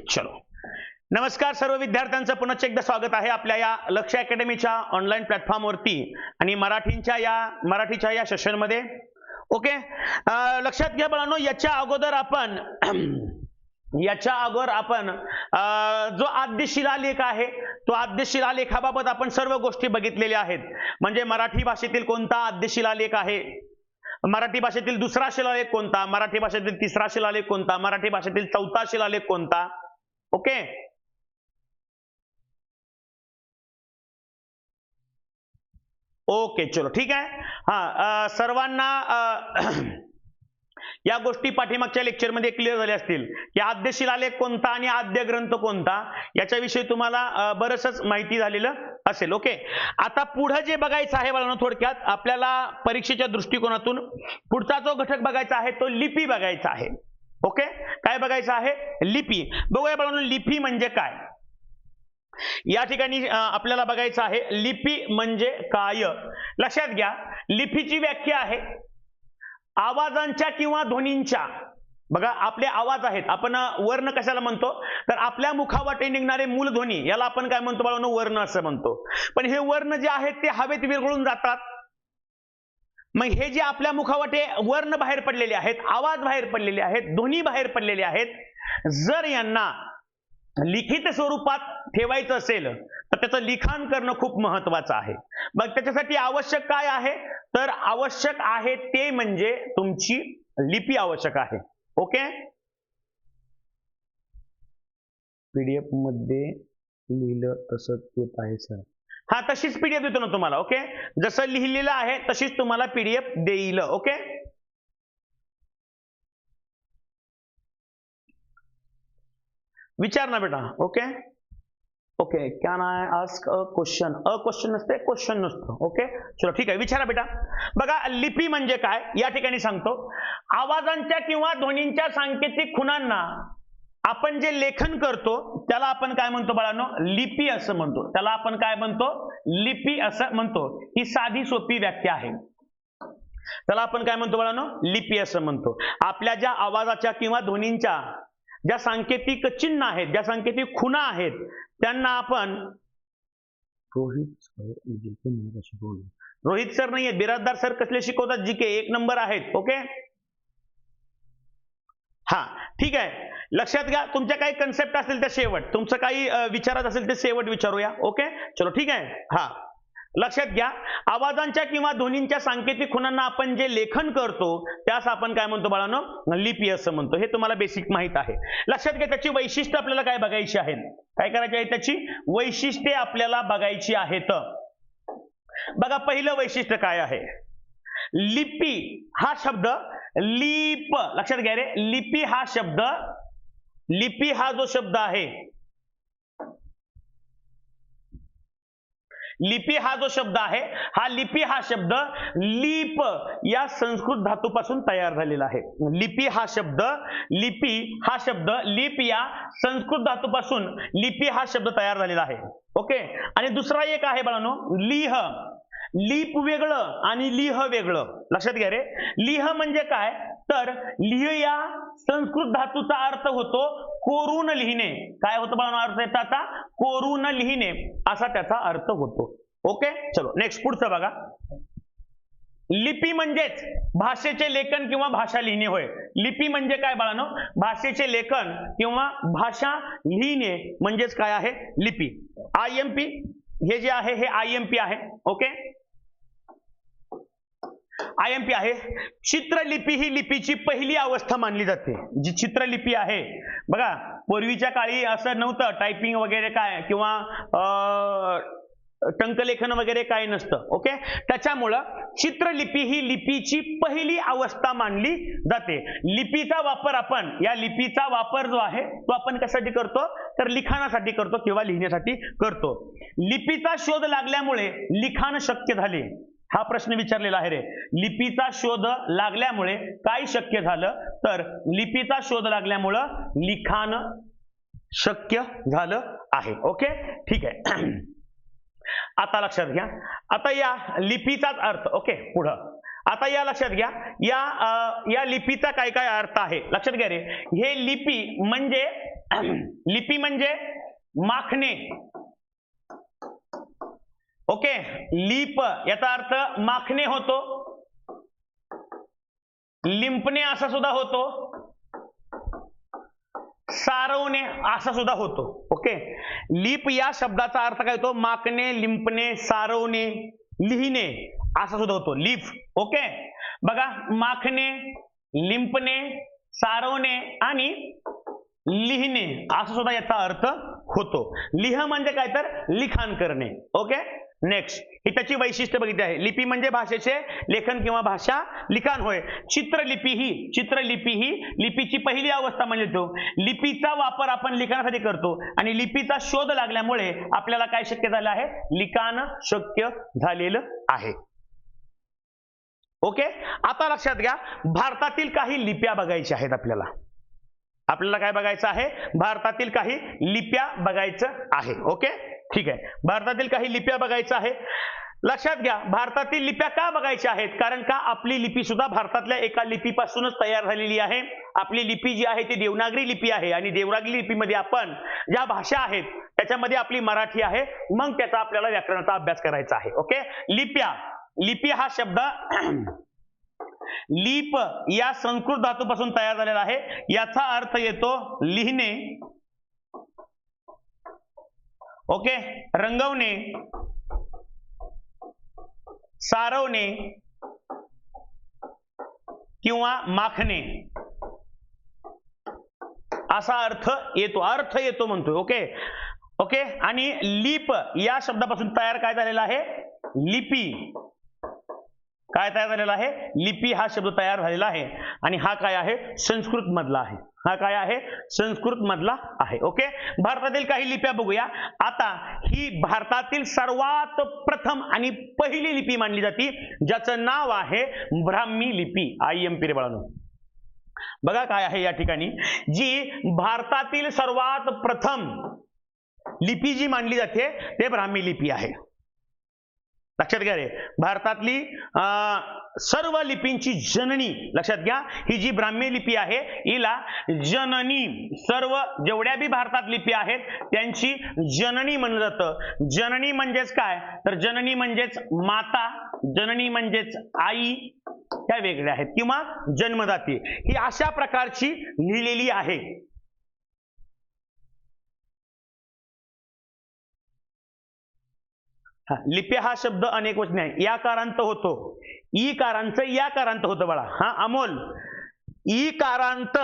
चलो. नमस्कार सर्व विद्यार्थ्यांचं पुनश्च एकदा स्वागत आहे आपल्या या लक्ष अकॅडमीच्या ऑनलाईन प्लॅटफॉर्मवरती आणि मराठीच्या या मराठीच्या या सेशनमध्ये ओके लक्षात घ्या बाळांनो याच्या अगोदर आपण याच्या अगोदर आपण जो आद्य शिलालेख आहे तो आद्य शिलालेखाबाबत आपण सर्व गोष्टी बघितलेल्या आहेत. म्हणजे मराठी भाषेतील कोणता आद्य शिलालेख आहे? मराठी भाषेतील दुसरा शिलालेख कोणता? मराठी भाषेतील तिसरा शिलालेख कोणता? मराठी भाषेतील चौथा शिलालेख कोणता? ओके ओके चलो ठीक आहे. हा सर्वांना या गोष्टी पाठीमागच्या लेक्चरमध्ये क्लिअर झाल्या असतील. की आद्य शिलालेख कोणता आणि आद्य ग्रंथ कोणता? याच्याविषयी तुम्हाला अं, माहिती झालेलं असेल. ओके आता पुढं जे बघायचं आहे बाळांनो थोडक्यात आपल्याला परीक्षेच्या दृष्टिकोनातून पुढचा जो घटक बघायचा आहे तो लिपी बघायचा आहे. ओके? काय बघायचं आहे? लिपी. बघूया बाळांनो लिपी म्हणजे काय? या ठिकाणी आपल्याला बघायचं आहे लिपी म्हणजे काय? लक्षात घ्या लिपीची व्याख्या आहे आवाजांच्या किंवा ध्वनींच्या. बघा आपले आवाज आहेत. आपण वर्ण कशाला म्हणतो? तर आपल्या मुखावाटे निघणारे मूल ध्वनी याला आपण काय म्हणतो बाळांनो वर्ण असं म्हणतो. पण हे वर्ण जे आहेत ते हवेत विरघळून जातात. मग हे जे आपल्या मुखावटे वर्ण बाहेर पडलेले आहेत आवाज बाहेर पडलेले आहेत ध्वनी बाहेर पडलेले आहेत जर यांना लिखित स्वरूपात ठेवायचं असेल तर त्याचं लिखाण करणं खूप महत्वाचं आहे. मग त्याच्यासाठी आवश्यक काय आहे? तर आवश्यक आहे ते म्हणजे तुमची लिपी आवश्यक आहे. ओके? पीडीएफमध्ये लिहिलं तसंच येत आहे सर. हा तशीच पीडीएफ देतो ना तुम्हाला ओके? जसं लिहिलेलं आहे तशीच तुम्हाला पीडीएफ देईल ओके? विचार ना बेटा okay? Okay can I ask a question a question नसते क्वेश्चन नसतं ओके? चलो ठीक आहे विचारा बेटा. बघा लिपी म्हणजे काय? या ठिकाणी सांगतो. आवाजांच्या किंवा ध्वनींच्या सांकेतिक खुणांना आपण जे लेखन करतो त्याला आपण काय म्हणतो बाळांनो? लिपी असं म्हणतो. त्याला आपण काय म्हणतो? लिपी असं म्हणतो. ही साधी सोपी व्याख्या आहे. त्याला आपण काय म्हणतो बाळांनो? लिपी असं म्हणतो. आपल्या ज्या आवाजाच्या किंवा ध्वनींच्या ज्या सांकेतिक चिन्ह आहेत ज्या सांकेतिक खुणा आहेत त्यांना आपण रोहित रोहित सर नाहीये बिराजदार सर कसले शिकवतात? जी के एक नंबर आहेत. ओके? हा ठीक आहे. लक्षात घ्या तुमच्या काही कन्सेप्ट असतील त्या शेवट. तुमचं काही अं, विचारात असेल ते शेवट विचारूया ओके? चलो ठीक आहे? हा. लक्षात घ्या आवाजांच्या किंवा ध्वनींच्या सांकेतिक खुणांना आपण जे लेखन करतो त्यास आपण काय म्हणतो बाळानो? लिपी असं म्हणतो. हे तुम्हाला बेसिक माहीत आहे. लक्षात घ्या त्याची वैशिष्ट्य आपल्याला काय बघायची आहेत काय करायची आहे त्याची? वैशिष्ट्ये आपल्याला बघायची आहेत. बघा पहिलं वैशिष्ट्य काय आहे? लिपी हा शब्द लीप लक्षात घ्या रे लिपी हा शब्द लिपी हा जो शब्द आहे लिपी हा जो शब्द आहे हा लिपी हा शब्द लीप या संस्कृत धातूपासून तयार झालेला आहे. लिपी हा शब्द लिपी हा शब्द लिप या संस्कृत धातूपासून लिपी हा शब्द तयार झालेला आहे. ओके? आणि दुसरा एक आहे बाळांनो लिह. लीप वेगळं आणि लिह वेगळं. लक्षात घ्या रे. लिह म्हणजे काय? तर लिह या संस्कृत धातूचा अर्थ होतो कोरून लिहिणे. काय होतं बाबा अर्थ येतं आता कोरून लिहिणे. असा त्याचा अर्थ होतो. ओके? चलो नेक्स्ट पुढचं बघा. लिपी म्हणजेच भाषेचे लेखन किंवा भाषा लिहिणे होय. लिपी म्हणजे काय बाळानो? भाषेचे लेखन किंवा भाषा लिहिणे म्हणजेच काय आहे? लिपी. आय एम पी हे जे आहे हे आय एम पी आहे. ओके? आय एम पी आहे. चित्रलिपी ही लिपीची पहिली अवस्था मानली जाते. जी चित्रलिपी आहे. बघा पूर्वीच्या काळी असं नव्हतं टायपिंग वगैरे काय किंवा अं, टंकलेखन वगैरे काय नसतं ओके? त्याच्यामुळं चित्रलिपी ही लिपीची पहिली अवस्था मानली जाते. लिपीचा वापर आपण या लिपीचा वापर जो आहे तो आपण कशासाठी करतो? तर लिखाणासाठी करतो किंवा लिहिण्यासाठी करतो. लिपीचा शोध लागल्यामुळे लिखाण शक्य झाले. हा प्रश्न विचारलेला आहे रे. लिपीचा शोध लागल्यामुळे काय शक्य झालं? तर लिपीचा शोध लागल्यामुळं लिखाण शक्य झालं आहे. ओके? ठीक आहे. आता लक्षात घ्या. आता या लिपीचाच अर्थ ओके पुढं. आता या लक्षात घ्या. या या लिपीचा काय काय अर्थ आहे? लक्षात घ्या रे. हे लिपी म्हणजे लिपी म्हणजे माखणे. ओके लीप याचा अर्थ माखणे होतो. लिंपणे असा सुद्धा होतो. सारवणे असा सुद्धा होतो. ओके लिप या शब्दाचा अर्थ काय होतो? माकणे लिंपणे सारवणे लिहिणे असा सुद्धा होतो. लिफ ओके. बघा माखणे लिंपणे सारवणे आणि लिहिणे असा सुद्धा याचा अर्थ होतो. लिह म्हणजे काय तर? लिखाण करणे. ओके? नेक्स्ट ही त्याची वैशिष्ट्य बघितली आहे. लिपी म्हणजे भाषेचे लेखन किंवा भाषा लिखाण होय. चित्रलिपी ही चित्रलिपी ही लिपीची पहिली अवस्था म्हणजे तो. लिपीचा वापर आपण लिखाणासाठी करतो आणि लिपीचा शोध लागल्यामुळे आपल्याला काय शक्य झालं आहे? लिखाण शक्य झालेलं आहे. ओके आता लक्षात घ्या भारतातील काही लिप्या बघायच्या आहेत आपल्याला. आपल्याला काय बघायचं आहे? भारतातील काही लिप्या बघायचं आहे. ओके ठीक आहे. भारतातील काही लिप्या बघायचं आहे लक्षात घ्या भारतातील लिप्या का बघायच्या आहेत? कारण का आपली लिपी सुद्धा भारतातल्या एका लिपीपासूनच तयार झालेली आहे. आपली लिपी जी आहे ती देवनागरी लिपी आहे आणि देवनागरी लिपीमध्ये आपण ज्या भाषा आहेत त्याच्यामध्ये आपली मराठी आहे. मग त्याचा आपल्याला व्याकरणाचा अभ्यास करायचा आहे. ओके? लिप्या लिपी हा शब्द लिप या संस्कृत धातूपासून तयार झालेला आहे. याचा अर्थ येतो लिहिणे. ओके? रंगवणे. सारवणे. किंवा माखणे. असा अर्थ येतो. अर्थ येतो म्हणतोय. ओके? ओके? आणि लीप या शब्दापासून तयार काय झालेला आहे? लिपी. काय तयार झालेला आहे? लिपी हा शब्द तयार झालेला आहे. आणि हा काय आहे? संस्कृत मधला आहे. हा काय आहे? संस्कृत मधला आहे. ओके? भारतातील काही लिप्या बघूया. आता ही भारतातील सर्वात प्रथम आणि पहिली लिपी मानली जाते ज्याचं नाव आहे ब्राह्मी लिपी. आई एम पिरे बघा काय आहे या ठिकाणी. जी भारतातील सर्वात प्रथम लिपी जी मानली जाते ते ब्राह्मी लिपी आहे. लक्षात घ्या रे. भारतातली अं, सर्व लिपींची जननी लक्षात घ्या ही जी ब्राह्मी लिपी आहे हिला जननी सर्व जेवढ्या बी भारतात लिपी आहेत त्यांची जननी म्हणलं जातं. जननी म्हणजेच काय? तर जननी म्हणजेच माता जननी म्हणजेच आई त्या वेगळ्या आहेत. किंवा जन्मदाती ही अशा प्रकारची लिहिलेली आहे. लिप्या हा शब्द अनेक वचने आहे या कारांत होतो. ई कारांत या कारांत होतं बाळा. हा अमोल. ई कारांत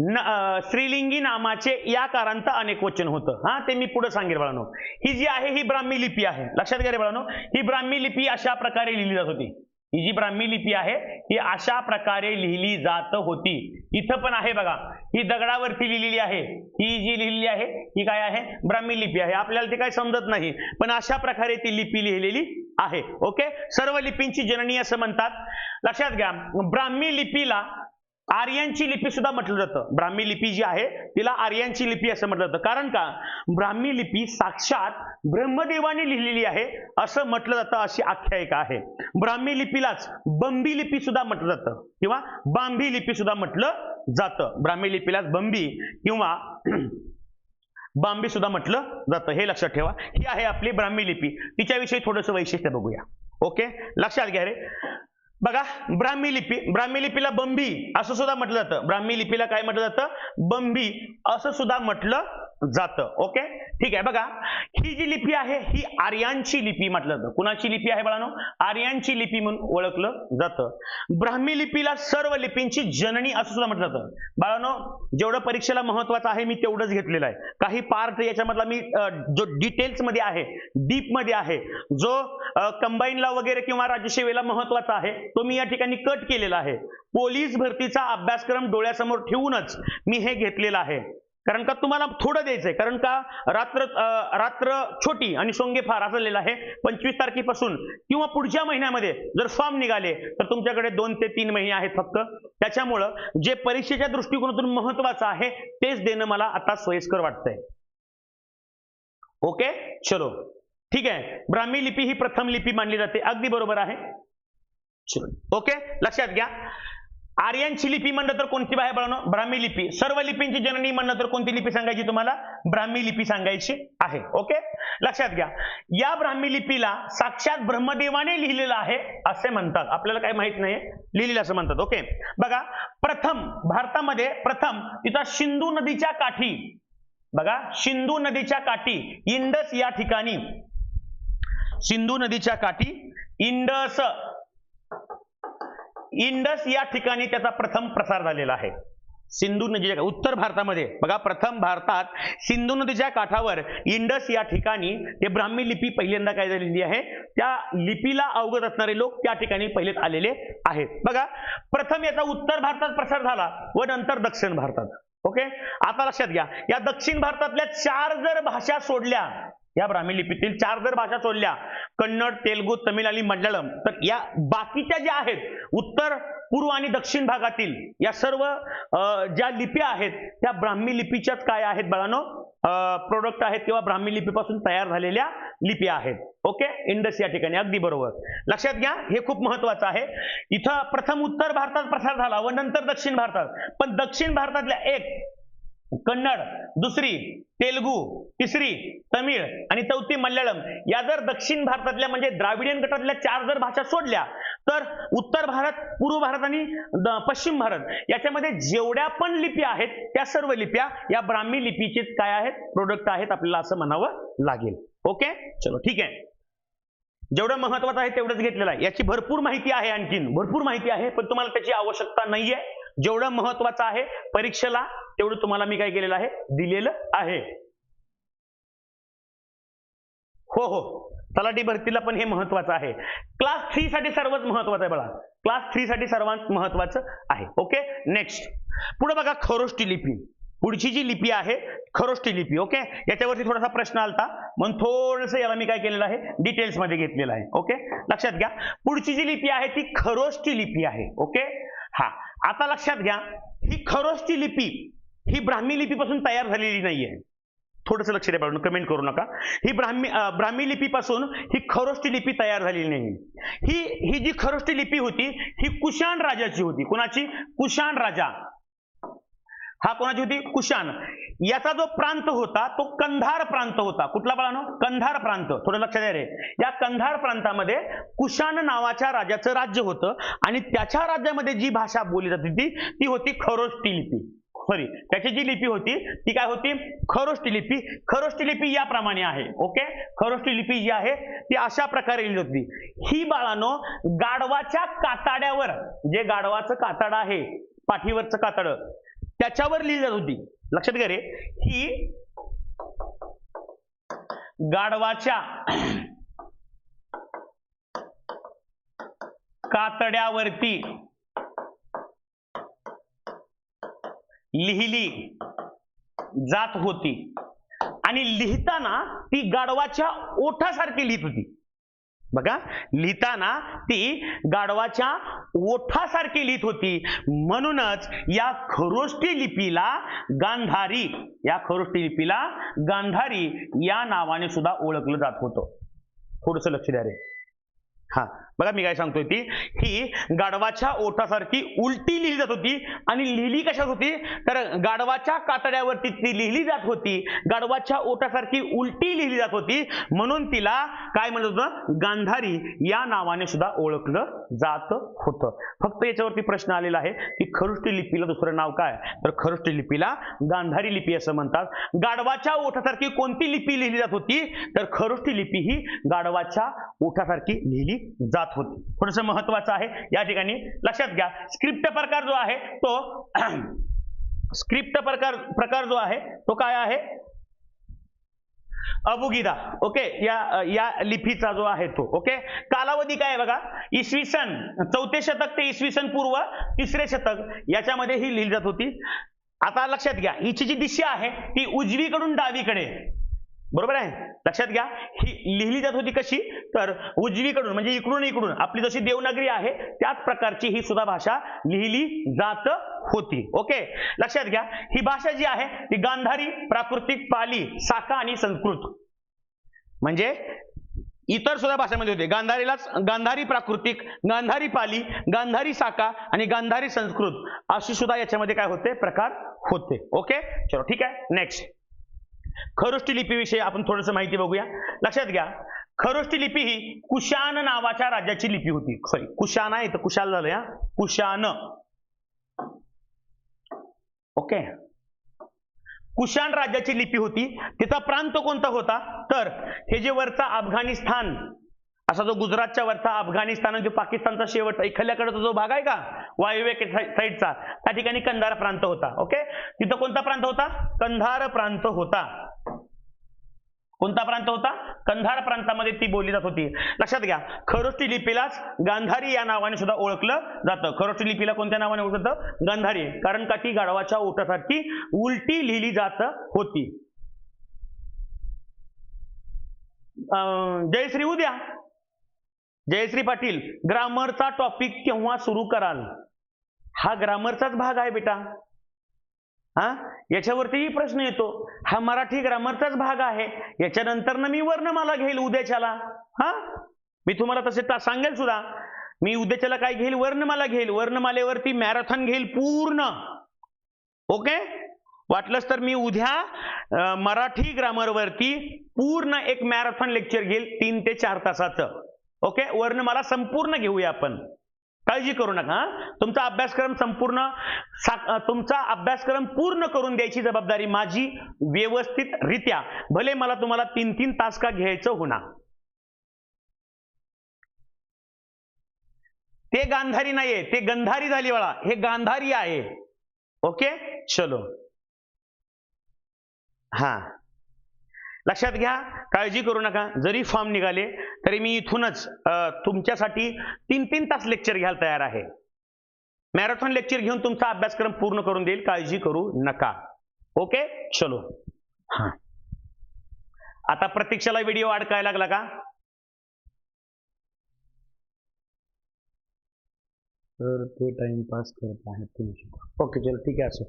न स्त्रीलिंगी नामाचे या कारांत अनेक वचन होतं. हा ते मी पुढे सांगेल बाळानो. ही जी आहे ही ब्राह्मी लिपी आहे. लक्षात घ्या रे बाळानो. ही ब्राह्मी लिपी अशा प्रकारे लिहिली जात होती. ही जी ब्राह्मी लिपी आहे ही अशा प्रकारे लिहिली जात होती. इथं पण आहे बघा ही दगडावरती लिहिलेली आहे. ही जी लिहिलेली आहे ही काय आहे? ब्राह्मी लिपी आहे. आपल्याला ते काय समजत नाही पण अशा प्रकारे ती लिपी लिहिलेली आहे. ओके? सर्व लिपींची जननी असं म्हणतात. लक्षात घ्या ब्राह्मी लिपीला आर्यांची लिपी सुद्धा म्हटलं जातं. ब्राह्मी लिपी जी आहे तिला आर्यांची लिपी असं म्हटलं जातं. कारण का? ब्राह्मी लिपी साक्षात ब्रह्मदेवाने लिहिलेली आहे असं म्हटलं जातं अशी आख्यायिका आहे. ब्राह्मी लिपीलाच बंबी लिपी सुद्धा म्हटलं जातं. किंवा बांबी लिपी सुद्धा म्हटलं जातं. ब्राह्मी लिपीलाच बंबी किंवा बांबी सुद्धा म्हटलं जातं. हे लक्षात ठेवा. ही आहे आपली ब्राह्मी लिपी. तिच्याविषयी थोडंसं वैशिष्ट्य बघूया. ओके? लक्षात घ्या रे. बघा ब्राह्मी लिपी ब्राह्मी लिपीला बंबी असं सुद्धा म्हटलं जातं. ब्राह्मी लिपीला काय म्हटलं जातं? बंबी असं सुद्धा म्हटलं जातं. ओके ठीक आहे बघा. ही जी लिपी आहे ही आर्यांची लिपी म्हटलं जातं. कुणाची लिपी आहे बाळानो? आर्यांची लिपी म्हणून ओळखलं जातं. ब्राह्मी लिपीला सर्व लिपींची जननी असं सुद्धा म्हटलं जातं. बाळानो जेवढं परीक्षेला महत्वाचं आहे मी तेवढंच घेतलेलं आहे. काही पार्ट याच्यामधला मी जो डिटेल्समध्ये आहे डीपमध्ये आहे जो कंबाईनला वगैरे किंवा राज्यसेवेला महत्त्वाचा आहे तो मी या ठिकाणी कट केलेला आहे. पोलीस भरतीचा अभ्यासक्रम डोळ्यासमोर ठेवूनच मी हे घेतलेलं आहे. कारण का तुम्हाला थोडं द्यायचंय. कारण का रात्र अं, रात्र छोटी आणि सोंगे फार असलेलं आहे. पंचवीस तारखेपासून किंवा पुढच्या महिन्यामध्ये जर फॉर्म निघाले तर तुमच्याकडे दोन ते तीन महिने आहेत फक्त. त्याच्यामुळं जे परीक्षेच्या दृष्टिकोनातून महत्वाचं आहे तेच देणं मला आता सोयीस्कर वाटतंय. ओके? चलो. ठीक आहे. ब्राह्मी लिपी ही प्रथम लिपी मानली जाते. अगदी बरोबर आहे. चलो. ओके? लक्षात घ्या. आर्यांची लिपी म्हणलं तर कोणती आहे बाळांनो ब्राह्मी लिपी. सर्व लिपींची जननी म्हणलं तर कोणती लिपी सांगायची तुम्हाला? ब्राह्मी लिपी सांगायची आहे. ओके? लक्षात घ्या. या ब्राह्मी लिपीला साक्षात ब्रह्मदेवाने लिहिलेलं आहे असे म्हणतात. आपल्याला काही माहीत नाही लिहिलेलं असं म्हणतात. ओके? बघा प्रथम भारतामध्ये प्रथम तिचा सिंधू नदीच्या काठी. बघा सिंधू नदीच्या काठी इंडस या ठिकाणी. सिंधू नदीच्या काठी इंडस. इंडस या ठिकाणी त्याचा प्रथम प्रसार झालेला आहे. सिंधू नदीच्या उत्तर भारतामध्ये. बघा प्रथम भारतात सिंधू नदीच्या काठावर इंडस या ठिकाणी ते ब्राह्मी लिपी पहिल्यांदा काय झालेली आहे? त्या लिपीला अवगत असणारे लोक त्या ठिकाणी पहिलेच आलेले आहेत. बघा प्रथम याचा उत्तर भारतात प्रसार झाला व नंतर दक्षिण भारतात. ओके? आता लक्षात घ्या. या दक्षिण भारतातल्या चार जर भाषा सोडल्या या ब्राह्मी लिपीतील चार जर भाषा सोडल्या कन्नड तेलगू तमिळ आणि मल्याळम तर या बाकीच्या ज्या आहेत उत्तर पूर्व आणि दक्षिण भागातील या सर्व ज्या लिपी आहेत त्या ब्राह्मी लिपीच्याच काय आहेत बाळानो? प्रोडक्ट आहेत किंवा ब्राह्मी लिपीपासून तयार झालेल्या लिपी आहेत. ओके इंडस या ठिकाणी. अगदी बरोबर. लक्षात घ्या हे खूप महत्वाचं आहे. इथं प्रथम उत्तर भारतात प्रसार झाला व नंतर दक्षिण भारतात. पण दक्षिण भारतातल्या एक कन्नड दुसरी तेलगू तिसरी तमिळ आणि चौथी मल्याळम. या जर दक्षिण भारतातल्या म्हणजे द्राविडियन गटातल्या चार जर भाषा सोडल्या तर उत्तर भारत पूर्व भारत आणि पश्चिम भारत याच्यामध्ये जेवढ्या पण लिपी आहेत त्या सर्व लिप्या या ब्राह्मी लिपीचे काय आहेत प्रोडक्ट आहेत आपल्याला असं म्हणावं लागेल. ओके चलो ठीक आहे. जेवढं महत्वाचं आहे तेवढंच घेतलेलं आहे. याची भरपूर माहिती आहे आणखीन. भरपूर माहिती आहे पण तुम्हाला त्याची आवश्यकता नाहीये. जेवढं महत्वाचं आहे परीक्षेला तेवढं तुम्हाला मी काय केलेलं आहे? दिलेलं आहे. हो हो. तलाठी भरतीला पण हे महत्वाचं आहे. क्लास थ्री साठी सर्वात महत्वाचं आहे बघा. क्लास थ्री साठी सर्वात महत्वाचं आहे. ओके? नेक्स्ट पुढे बघा खरोष्टी लिपी. पुढची जी लिपी आहे खरोष्टी लिपी. ओके? याच्यावरती थोडासा प्रश्न आलता. म्हणून थोडस याला मी काय केलेलं आहे? डिटेल्समध्ये घेतलेलं आहे. ओके? लक्षात घ्या. पुढची जी लिपी आहे ती खरोष्टी लिपी आहे. ओके? हा. आता लक्षात घ्या ही खरोसची लिपी ही ब्राह्मी लिपीपासून तयार झालेली नाहीये. थोडस लक्ष द्या पाहिजे कमेंट करू नका. ही ब्राह्मी ब्राह्मी लिपीपासून ही खरोष्टी लिपी तयार झालेली नाही. ही ही जी खरोष्टी लिपी होती ही कुशाण राजाची होती. कुणाची? कुशाण राजा. हा कोणाची होती? कुशाण याचा जो प्रांत होता तो कंधार प्रांत होता. कुठला बाळानो? कंधार प्रांत. थोडं लक्षात द्या रे. या कंधार प्रांतामध्ये कुशाण नावाच्या राजाचं राज्य होतं आणि त्याच्या राज्यामध्ये जी भाषा बोलली जात होती ती होती खरोष्टी लिपी. सॉरी त्याची जी लिपी होती ती काय होती? खरोष्टी लिपी. खरोष्टी लिपी याप्रमाणे आहे. ओके खरोष्टी लिपी जी आहे ती अशा प्रकारे लिहिली होती. ही बाळानो गाढवाच्या काताड्यावर जे गाढवाचं कातड आहे पाठीवरचं कातड त्याच्यावर लिहिली जात होती. लक्षात घ्या रे. ही गाढवाच्या कातड्यावरती लिहिली जात होती. आणि लिहिताना ती गाढवाच्या ओठासारखी लिहित होती. बघा लिहिताना ती गाढवाच्या ओठासारखी लिहित होती. म्हणूनच या खरोष्टी लिपीला गांधारी या खरोष्टी लिपीला गांधारी या नावाने सुद्धा ओळखलं जात होतं. थोडस लक्ष द्या रे. हा बघा मी काय सांगतोय ती. ही गाढवाच्या ओठासारखी उलटी लिहिली जात होती आणि लिहिली कशात होती? तर गाढवाच्या कातड्यावरती ती लिहिली जात होती. गाढवाच्या ओठासारखी उलटी लिहिली जात होती. म्हणून तिला काय म्हणत होतं? गांधारी या नावाने सुद्धा ओळखलं जात होतं. फक्त याच्यावरती प्रश्न आलेला आहे की खरुष्टी लिपीला दुसरं नाव काय? तर खरुष्टी लिपीला गांधारी लिपी असं म्हणतात. गाढवाच्या ओठासारखी कोणती लिपी लिहिली जात होती? तर खरुष्टी लिपी ही गाढवाच्या ओठासारखी लिहिली जात होती. थोडस महत्वाचं आहे या ठिकाणी लक्षात घ्या. स्क्रिप्ट प्रकार जो आहे तो स्क्रिप्ट प्रकार प्रकार जो आहे तो काय आहे? अबुगिदा. ओके या या लिपीचा जो आहे तो. ओके कालावधी काय आहे बघा? इसवी सन चौथे शतक ते इसवी सन पूर्व तिसरे शतक याच्यामध्ये ही लिहिली जात होती. आता लक्षात घ्या. हिची जी दिशा आहे ती उजवीकडून डावीकडे. बरोबर आहे? लक्षात घ्या. ही लिहिली जात होती कशी? तर उजवीकडून म्हणजे इकडून इकडून आपली जशी देवनागरी आहे त्याच प्रकारची ही सुद्धा भाषा लिहिली जात होती. ओके? लक्षात घ्या. ही भाषा जी आहे ती गांधारी प्राकृतिक पाली साका आणि संस्कृत. म्हणजे इतर सुद्धा भाषांमध्ये होते. गांधारीलाच गांधारी प्राकृतिक गांधारी पाली गांधारी साका आणि गांधारी संस्कृत अशी सुद्धा याच्यामध्ये काय होते? प्रकार होते. ओके? चलो ठीक आहे. नेक्स्ट खरोष्टी लिपीविषयी आपण थोडस माहिती बघूया. लक्षात घ्या. खरोष्टी लिपी ही कुशान नावाच्या राज्याची लिपी होती. सॉरी कुशान आहे तर कुशाल झालं या. कुशान. ओके कुशान राज्याची लिपी होती. तिचा प्रांत कोणता होता? तर हे जे वरचा अफगाणिस्तान असा जो गुजरातच्या वरचा अफगाणिस्तान आणि जो पाकिस्तानचा शेवट इखल्याकडचा जो भाग आहे का? वायव्य साईडचा. त्या ठिकाणी कंधार प्रांत होता. ओके? तिथं कोणता प्रांत होता? कंधार प्रांत होता. कोणता प्रांत होता? कंधार प्रांतामध्ये ती बोलली जात होती. लक्षात घ्या. खरोष्टी लिपीलाच गांधारी या नावाने सुद्धा ओळखलं जातं. खरोष्टी लिपीला कोणत्या नावाने ओळखलं जातं? गांधारी. कारण का? ती गाढवाच्या ओठासारखी उलटी लिहिली जात होती. अं, जयश्री उद्या. जयश्री पाटील ग्रामरचा टॉपिक केव्हा सुरू कराल? हा ग्रामरचाच भाग आहे बेटा. हा? याच्यावरतीही प्रश्न येतो. हा मराठी ग्रामरचाच भाग आहे. याच्यानंतर ना मी वर्णमाला घेईल उद्याच्याला. हा? मी तुम्हाला तसे ता- सांगेल सुद्धा. मी उद्याच्याला काय घेईल? वर्णमाला घेईल. वर्णमालेवरती मॅरेथॉन घेईल पूर्ण. ओके? वाटलंच तर मी उद्या मराठी ग्रामरवरती पूर्ण एक मॅरेथॉन लेक्चर घेईल तीन ते चार तासाचं. ओके वर्णमाला संपूर्ण घेऊया आपण. काळजी करू नका तुमचा अभ्यासक्रम संपूर्ण सा- तुमचा अभ्यासक्रम पूर्ण करून द्यायची जबाबदारी माझी व्यवस्थित रित्या भले मला तुम्हाला तीन तीन तास का घ्यायचं होणार. ते गांधारी नाहीये ते गंधारी झाली वळा हे गांधारी आहे. ओके चलो. हा. लक्षात घ्या काळजी करू नका. जरी फॉर्म निघाले तरी मी इथूनच तुमच्यासाठी तीन तीन तास लेक्चर घ्यायला तयार आहे. मॅरेथॉन लेक्चर घेऊन तुमचा अभ्यासक्रम पूर्ण करून देईल काळजी करू नका. ओके? चलो. हा. आता प्रतीक्षाला व्हिडिओ अडकायला लागला का? तर ते टाइमपास करत आहेत ओके चलो. ठीक आहे असो.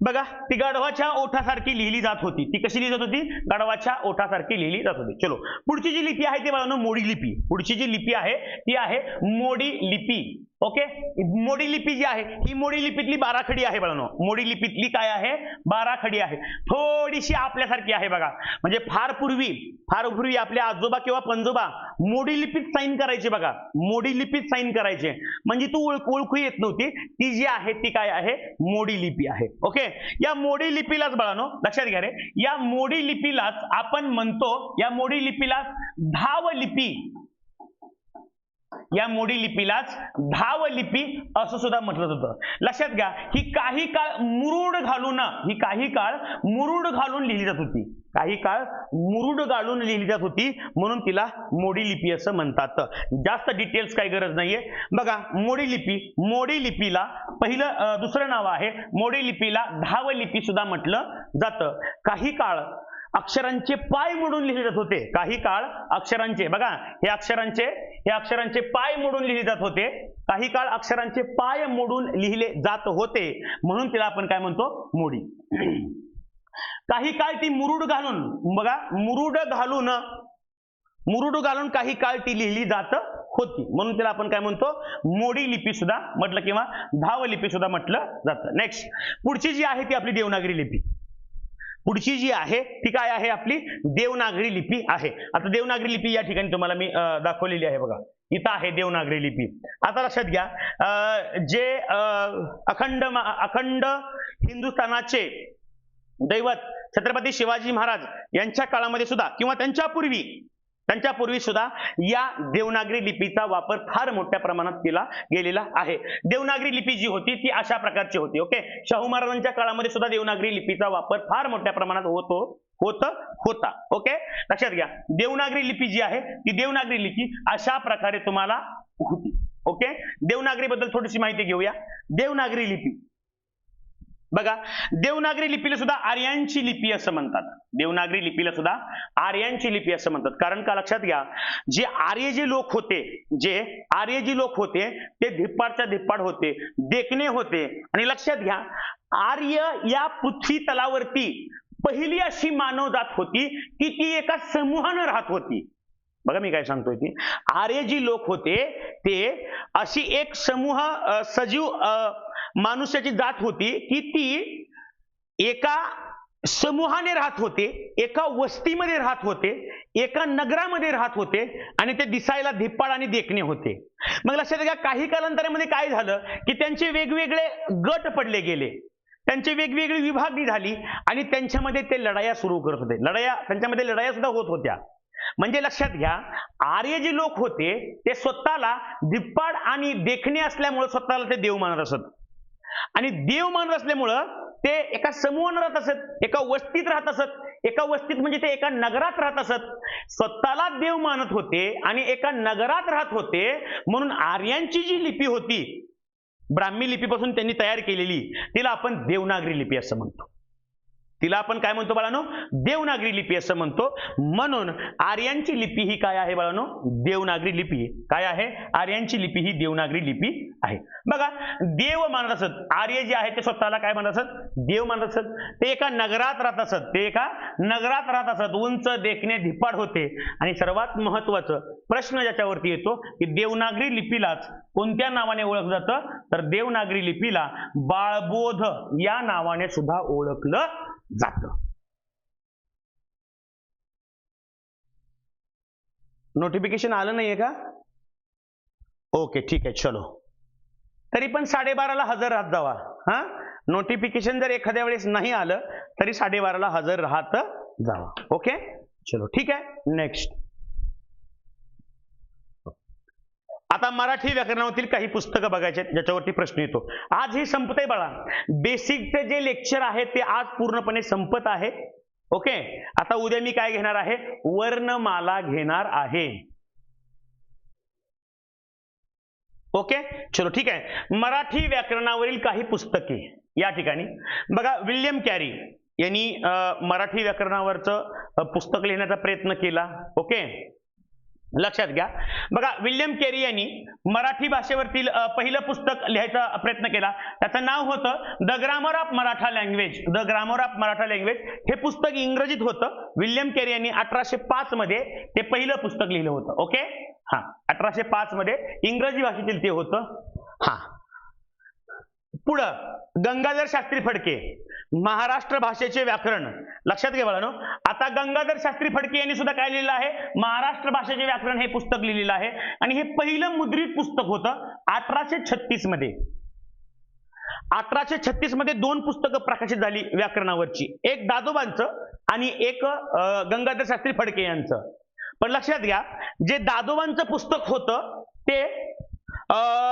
बघा ती गाढवाच्या ओठासारखी लिहिली जात होती. ती कशी लिहिली जात होती? गाढवाच्या ओठासारखी लिहिली जात होती. चलो पुढची जी लिपी आहे ती बघा मोडी लिपी. पुढची जी लिपी आहे ती आहे मोडी लिपी. ओके? मोडी लिपी जी आहे ही मोडी लिपीतली बाराखडी आहे बघा मोडी लिपीतली काय आहे? बाराखडी आहे. थोडीशी आपल्यासारखी आहे बघा. म्हणजे फार पूर्वी फार पूर्वी आपले आजोबा किंवा पंजोबा मोडी लिपीत साईन करायचे बघा. मोडी लिपीत साईन करायचे. म्हणजे तू ओळख ओळखू येत नव्हती. ती जी आहे ती काय आहे? मोडी लिपी आहे. ओके? या मोडी लिपीलाच बाळानो लक्षात घ्या रे. या मोडी लिपीलाच आपण म्हणतो या मोडी लिपीलाच धाव लिपी. या मोडी लिपीलाच धाव लिपी असं सुद्धा म्हटलं होतं लक्षात घ्या ही काही काळ मुरुड घालून ही काही काळ मुरुड घालून लिहिली जात होती. काही काळ मुरुड घालून लिहिली जात होती. म्हणून तिला मोडी लिपी असं म्हणतात. जास्त डिटेल्स काही गरज नाहीये. बघा मोडी लिपी मोडी लिपीला पहिलं दुसरं नाव आहे. मोडी लिपीला धाव लिपी सुद्धा म्हटलं जातं. काही काळ अक्षरांचे पाय मोडून लिहिले जात होते. काही काळ अक्षरांचे बघा हे अक्षरांचे हे अक्षरांचे पाय मोडून लिहिले जात होते. काही काळ अक्षरांचे पाय मोडून लिहिले जात होते. म्हणून तिला आपण काय म्हणतो? मोडी. काही काळ ती मुरुड घालून बघा मुरुड घालून मुरुड घालून काही काळ ती लिहिली जात होती. म्हणून त्याला आपण काय म्हणतो? मोडी लिपी सुद्धा म्हटलं किंवा धाव लिपी सुद्धा म्हटलं जातं. नेक्स्ट पुढची जी आहे ती आपली देवनागरी लिपी. पुढची जी आहे ती काय आहे आपली? देवनागरी लिपी आहे. आता देवनागरी लिपी या ठिकाणी तुम्हाला मी दाखवलेली आहे बघा. इथं आहे देवनागरी लिपी. आता लक्षात घ्या अं, जे अखंड अखंड हिंदुस्थानाचे दैवत छत्रपती शिवाजी महाराज यांच्या काळामध्ये सुद्धा किंवा त्यांच्या पूर्वी त्यांच्या पूर्वी सुद्धा या देवनागरी लिपीचा वापर फार मोठ्या प्रमाणात केला गेलेला आहे. देवनागरी लिपी जी होती ती अशा प्रकारची होती ओके शाहू महाराजांच्या काळामध्ये सुद्धा देवनागरी लिपीचा वापर फार मोठ्या प्रमाणात होतो हो, होत होता ओके लक्षात घ्या देवनागरी लिपी जी आहे ती देवनागरी लिपी अशा प्रकारे तुम्हाला होती ओके देवनागरी बद्दल थोडीशी माहिती घेऊया. देवनागरी लिपी बघा देवनागरी लिपीला सुद्धा आर्यांची लिपी असं म्हणतात. देवनागरी लिपीला सुद्धा आर्यांची लिपी असं म्हणतात. कारण का लक्षात घ्या जे आर्य जे लोक होते जे आर्य जे लोक होते ते धिप्पाडच्या धिप्पाड होते देखणे होते. आणि लक्षात घ्या आर्य या पृथ्वी तलावरती पहिली अशी मानव जात होती की ती एका समूहानं राहत होती. बघा मी काय सांगतोय की आर्य जी लोक होते ते अशी एक समूह सजीव माणुसाची जात होती की ती एका समूहाने राहत होते एका वस्तीमध्ये राहत होते एका नगरामध्ये राहत होते आणि ते दिसायला धिप्पाड आणि देखणे होते. मग लक्षात घ्या काही कालांतरामध्ये काय झालं की त्यांचे वेगवेगळे गट पडले गेले. त्यांची वेगवेगळी विभागणी झाली आणि त्यांच्यामध्ये ते लढाया सुरू करत होते. लढाया त्यांच्यामध्ये लढाया सुद्धा होत होत्या. म्हणजे लक्षात घ्या आर्य जे लोक होते ते स्वतःला दिप्पाड आणि देखणे असल्यामुळे स्वतःला ते देव मानत असत. आणि देव मानत असल्यामुळं ते एका समूहानं राहत असत एका वस्तीत राहत असत. एका वस्तीत म्हणजे ते एका नगरात राहत असत. स्वतःला देव मानत होते आणि एका नगरात राहत होते म्हणून आर्यांची जी लिपी होती ब्राह्मी लिपीपासून त्यांनी तयार केलेली तिला आपण देवनागरी लिपी असं म्हणतो. तिला आपण काय म्हणतो बाळानो? देवनागरी लिपी असं म्हणतो. म्हणून आर्यांची लिपी ही काय आहे बाळानो? देवनागरी लिपी. काय आहे? आर्यांची लिपी ही देवनागरी लिपी आहे. बघा देव मानत असत. आर्य जे आहे ते स्वतःला काय म्हणत असत? देव मानत असत. ते एका नगरात राहत असत. ते एका नगरात राहत असत. उंच देखणे धिपाड होते. आणि सर्वात महत्वाचं प्रश्न ज्याच्यावरती येतो की देवनागरी लिपीलाच कोणत्या नावाने ओळखलं जातं? तर देवनागरी लिपीला बाळबोध या नावाने सुद्धा ओळखलं जातं. नोटिफिकेशन आलं नाहीये का? ओके ठीक आहे चलो. तरी पण साडेबाराला हजर राहत जावा. हा? नोटिफिकेशन जर एखाद्या वेळेस नाही आलं तरी साडेबाराला हजर राहत जावा. ओके चलो ठीक आहे. नेक्स्ट आता मराठी व्याकरणावरील काही पुस्तकं बघायचे आहेत, ज्याच्यावरती प्रश्न येतो. आज हे संपतंय बाळा. बेसिकचे जे लेक्चर आहे ते आज पूर्णपणे संपत आहे. ओके आता उद्या मी काय घेणार आहे? वर्णमाला घेणार आहे. ओके चलो ठीक आहे. मराठी व्याकरणावरील काही पुस्तके या ठिकाणी. बघा विल्यम कॅरी यांनी मराठी व्याकरणावरचं पुस्तक लिहिण्याचा प्रयत्न केला. ओके लक्षात घ्या. बघा विल्यम केरी यांनी मराठी भाषेवरतील पहिलं पुस्तक लिहायचा प्रयत्न केला. त्याचं नाव होतं the grammar of Maratha language. The grammar of Maratha language. हे पुस्तक इंग्रजीत होतं. विल्यम केरी यांनी अठराशे पाच मध्ये ते पहिलं पुस्तक लिहिलं होतं. ओके? हा. अठराशे पाच मध्ये इंग्रजी भाषेतील ते होतं. हा. पुढं गंगाधर शास्त्री फडके. महाराष्ट्र भाषेचे व्याकरण. लक्षात घ्या बाळांनो. आता गंगाधर शास्त्री फडके यांनी सुद्धा काय लिहिलं आहे? महाराष्ट्र भाषेचे व्याकरण हे पुस्तक लिहिलेलं आहे. आणि हे पहिलं मुद्रित पुस्तक होतं अठराशे छत्तीसमध्ये. अठराशे छत्तीसमध्ये दोन पुस्तकं प्रकाशित झाली व्याकरणावरची. एक दादोबांचं आणि एक गंगाधर शास्त्री फडके यांचं. पण लक्षात घ्या जे दादोबांचं पुस्तक होतं ते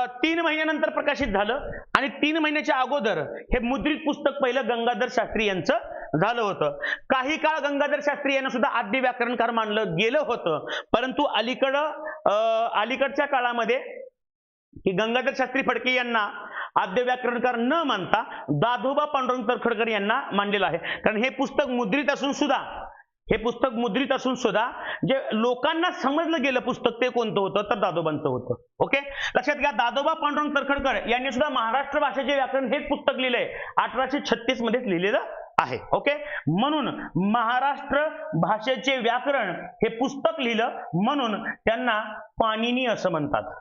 तीन महिन्यानंतर प्रकाशित झालं. आणि तीन महिन्याच्या अगोदर हे मुद्रित पुस्तक पहिलं गंगाधर शास्त्री यांचं झालं होतं. काही काळ गंगाधर शास्त्री यांना सुद्धा आद्य व्याकरणकार मानलं गेलं होतं. परंतु अलीकडं अं, अलीकडच्या काळामध्ये की गंगाधर शास्त्री फडके यांना आद्य व्याकरणकार न मानता दादोबा पांडुरंग तरखडकर यांना मानलेलं आहे. कारण हे पुस्तक मुद्रित असून सुद्धा हे पुस्तक मुद्रित असून सुद्धा जे लोकांना समजलं गेलं पुस्तक ते कोणतं होतं? तर दादोबांचं होतं. ओके? लक्षात घ्या दादोबा पांडुरंग तरखडकर यांनी सुद्धा महाराष्ट्र भाषेचे व्याकरण हेच पुस्तक लिहिलंय. अठराशे छत्तीस मध्येच लिहिलेलं आहे. ओके? म्हणून महाराष्ट्र भाषेचे व्याकरण हे पुस्तक लिहिलं म्हणून त्यांना पाणिनी असं म्हणतात.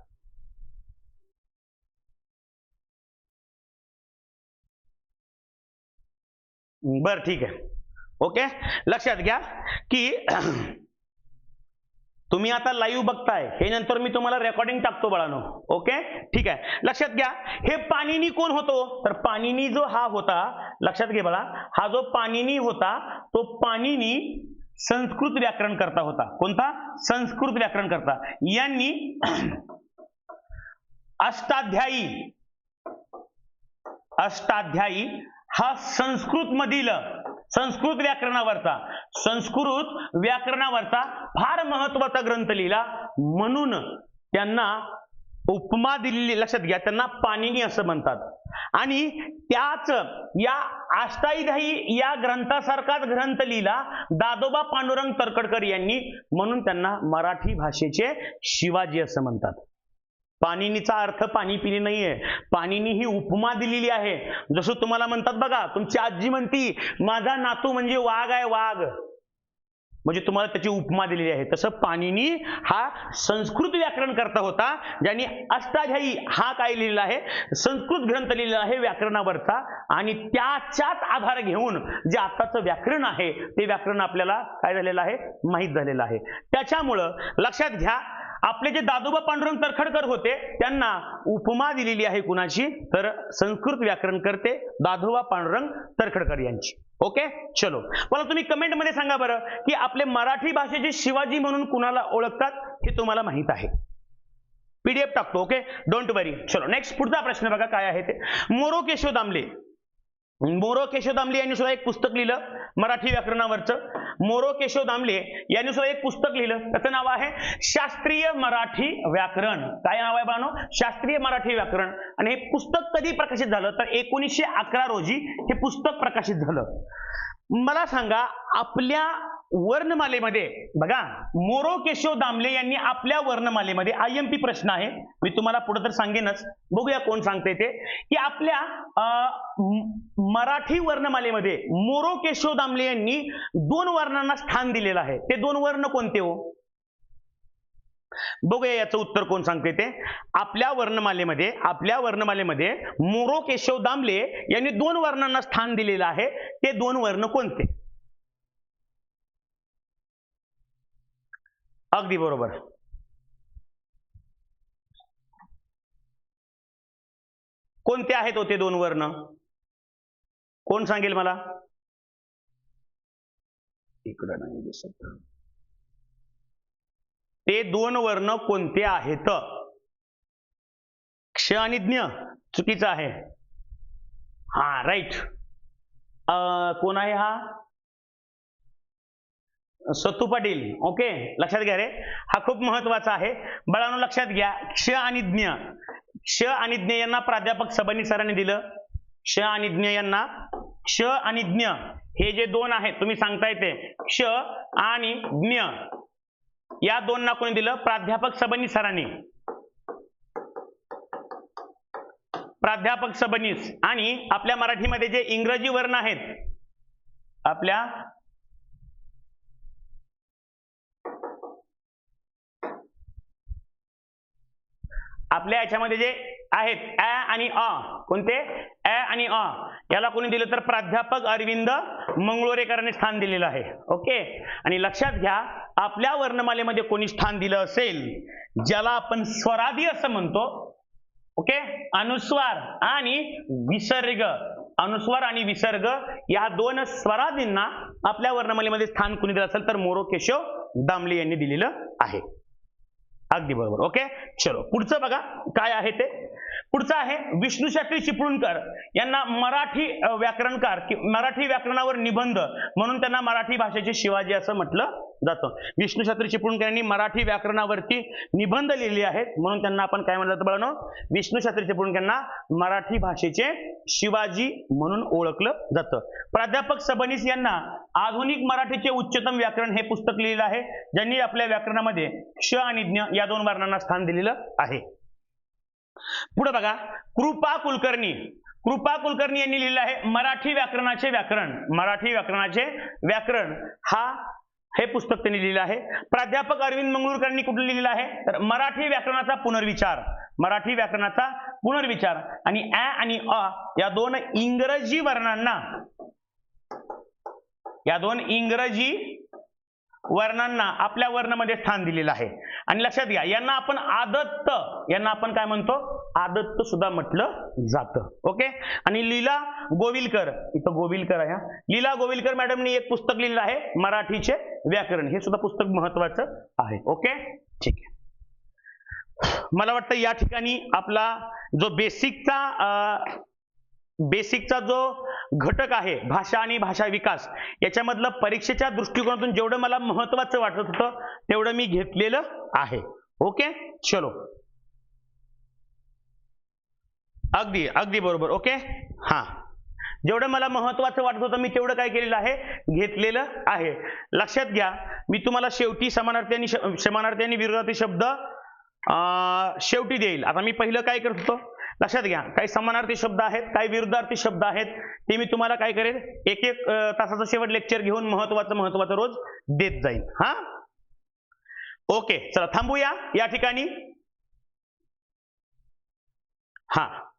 बर ठीक आहे. ओके लक्षात घ्या की तुम्ही आता लाईव्ह बघताय. हे नंतर मी तुम्हाला रेकॉर्डिंग टाकतो बाळानो. ओके ठीक आहे. लक्षात घ्या. हे पाणिनी कोण होतो? तर पाणिनी जो हा होता लक्षात घे बाळा. हा जो पाणिनी होता तो पाणिनी संस्कृत व्याकरण करता होता. कोणता? संस्कृत व्याकरण करता. यांनी अष्टाध्यायी अष्टाध्यायी हा संस्कृत मधील संस्कृत व्याकरणावरचा. संस्कृत व्याकरणावरचा फार महत्त्वाचा ग्रंथ लिहिला. म्हणून त्यांना उपमा दिलेली लक्षात घ्या त्यांना पाणिनी असं म्हणतात. आणि त्याच या आष्टाईधाई या ग्रंथासारखाच ग्रंथ लिहिला दादोबा पांडुरंग तरकडकर यांनी. म्हणून त्यांना मराठी भाषेचे शिवाजी असं म्हणतात. पाणिनीचा अर्थ पाणी पिणे नाहीये. पाणिनी ही उपमा दिलेली आहे. जसं तुम्हाला म्हणतात बघा तुमची आजी म्हणती माझा नातू म्हणजे वाघ आहे वाघ. म्हणजे तुम्हाला त्याची उपमा दिलेली आहे. तसं पाणिनी हा संस्कृत व्याकरण करता होता ज्यांनी अष्टाध्यायी हा काय लिहिलेला आहे? संस्कृत ग्रंथ लिहिलेला आहे व्याकरणावरचा. आणि त्याच्याच आधार घेऊन जे आताचं व्याकरण आहे ते व्याकरण आपल्याला काय झालेलं आहे? माहीत झालेलं आहे. त्याच्यामुळं लक्षात घ्या आपले जे दादोबा पांडुरंग तरखडकर होते त्यांना उपमा दिलेली आहे कुणाची? तर संस्कृत व्याकरण करते दादोबा पांडुरंग तरखडकर यांची. ओके चलो. मला तुम्ही कमेंटमध्ये सांगा बरं की आपले मराठी भाषेचे शिवाजी म्हणून कुणाला ओळखतात हे तुम्हाला माहीत आहे. पीडीएफ टाकतो ओके डोंट वरी चलो नेक्स्ट पुढचा प्रश्न बघा काय आहे ते. मोरो केशव दामले. मोरो केशव दामले यांनी सुद्धा एक पुस्तक लिहिलं मराठी व्याकरणावरचं. मोरो केशव दामले यांनी सुद्धा एक पुस्तक लिहिलं. त्याचं नाव आहे शास्त्रीय मराठी व्याकरण. काय नाव आहे बानो शास्त्रीय मराठी व्याकरण. आणि हे पुस्तक कधी प्रकाशित झालं? तर एकोणीसशे अकरा रोजी हे पुस्तक प्रकाशित झालं. मला सांगा आपल्या वर्णमालेमध्ये. बघा मोरो केशव दामले यांनी आपल्या वर्णमालेमध्ये आय एम पी प्रश्न आहे. मी तुम्हाला पुढे तर सांगेनच. बघूया कोण सांगते ते. की आपल्या अं, मराठी वर्णमालेमध्ये मोरो केशव दामले यांनी दोन वर्णांना स्थान दिलेलं आहे. ते दोन वर्ण कोणते हो? बघूया याचं उत्तर कोण सांगते ते. आपल्या वर्णमालेमध्ये आपल्या वर्णमालेमध्ये मोरो केशव दामले यांनी दोन वर्णांना स्थान दिलेलं आहे. ते दोन वर्ण कोणते? अगदी बरोबर. कोणते आहेत होते दोन वर्ण? कोण सांगेल मला? इकडं नाही दिसत. ते दोन वर्ण कोणते आहेत? क्ष आणि ज्ञ चुकीचं आहे. हा राईट कोण आहे हा? सत्तू पाटील ओके लक्षात घ्या रे. हा खूप महत्त्वाचा आहे. बळानो लक्षात घ्या. क्ष आणि ज्ञ. क्ष आणि ज्ञ यांना प्राध्यापक सबनी सरांनी दिलं. क्ष आणि ज्ञ यांना क्ष आणि ज्ञ हे जे दोन आहेत तुम्ही सांगता येते क्ष आणि ज्ञ. या दोन ना कोणी दिलं? प्राध्यापक सबनी सरांनी. प्राध्यापक सबनीस. आणि आपल्या मराठीमध्ये जे इंग्रजी वर्ण आहेत आपल्या आपल्या याच्यामध्ये जे आहेत अ आणि अ कोणते? अ आणि अ. याला कोणी दिलं तर प्राध्यापक अरविंद मंगळोरेकरांनी स्थान दिलेलं आहे. ओके? आणि लक्षात घ्या आपल्या वर्णमालेमध्ये कोणी स्थान दिलं असेल ज्याला आपण स्वरादी असं म्हणतो ओके? अनुस्वार आणि विसर्ग. अनुस्वार आणि विसर्ग या दोन स्वरादींना आपल्या वर्णमालेमध्ये स्थान कुणी दिलं असेल तर मोरो केशव दामले यांनी दिलेलं आहे. अगदी बरोबर. ओके चलो. पुढचं बघा. काय आहे ते? पुढचं आहे विष्णू शास्त्री चिपळूणकर. यांना मराठी व्याकरणकार मराठी व्याकरणावर निबंध म्हणून त्यांना मराठी भाषेचे शिवाजी असं म्हटलं जातं. विष्णू शास्त्री चिपळूणकर यांनी मराठी व्याकरणावरती निबंध लिहिले आहेत. म्हणून त्यांना आपण काय म्हणलं बळानो? विष्णू शास्त्री चिपळूणकर यांना मराठी भाषेचे शिवाजी म्हणून ओळखलं जातं. प्राध्यापक सबनीस यांना आधुनिक मराठीचे उच्चतम व्याकरण हे पुस्तक लिहिलं आहे. ज्यांनी आपल्या व्याकरणामध्ये क्ष आणि ज्ञ या दोन वर्णांना स्थान दिलेलं आहे. पुढे बघा. कृपा कुलकर्णी. कृपा कुलकर्णी यांनी लिहिलं आहे मराठी व्याकरणाचे व्याकरण. मराठी व्याकरणाचे व्याकरण हा हे पुस्तक त्यांनी लिहिलं आहे. प्राध्यापक अरविंद मंगळूरकरांनी कुठलं लिहिलेलं आहे? तर मराठी व्याकरणाचा पुनर्विचार. मराठी व्याकरणाचा पुनर्विचार. आणि अ आणि अ या दोन इंग्रजी वर्णांना या दोन इंग्रजी वर्णांना आपल्या वर्णामध्ये स्थान दिलेलं आहे. आणि लक्षात घ्या यांना आपण आदत्त यांना आपण काय म्हणतो? आदत्त सुद्धा म्हटलं जातं. ओके? आणि लीला गोविलकर इथं गोविलकर आहे लीला गोविलकर मॅडमनी एक पुस्तक लिहिलं आहे मराठीचे व्याकरण. हे सुद्धा पुस्तक महत्वाचं आहे. ओके ठीक आहे. मला वाटतं या ठिकाणी आपला जो बेसिकचा बेसिकचा जो घटक आहे भाषा आणि भाषा विकास याच्यामधलं परीक्षेच्या दृष्टिकोनातून जेवढं मला महत्वाचं वाटत होतं तेवढं मी घेतलेलं आहे. ओके चलो. अगदी अगदी बरोबर. ओके हा. जेवढं मला महत्वाचं वाटत होतं मी तेवढं काय केलेलं आहे? घेतलेलं आहे. लक्षात घ्या मी तुम्हाला शेवटी समानार्थी आणि समानार्थी आणि विरोधार्थी शब्द अं, शेवटी देईल. आता मी पहिलं काय करत होतो? लक्षात घ्या काही समानार्थी शब्द आहेत काही विरुद्धार्थी शब्द आहेत ते मी तुम्हाला काय करेल? एक एक तासाचा तासाचं शेवट लेक्चर घेऊन महत्वाचं महत्वाचं रोज देत जाईल. हा? ओके चला थांबूया या ठिकाणी. हा.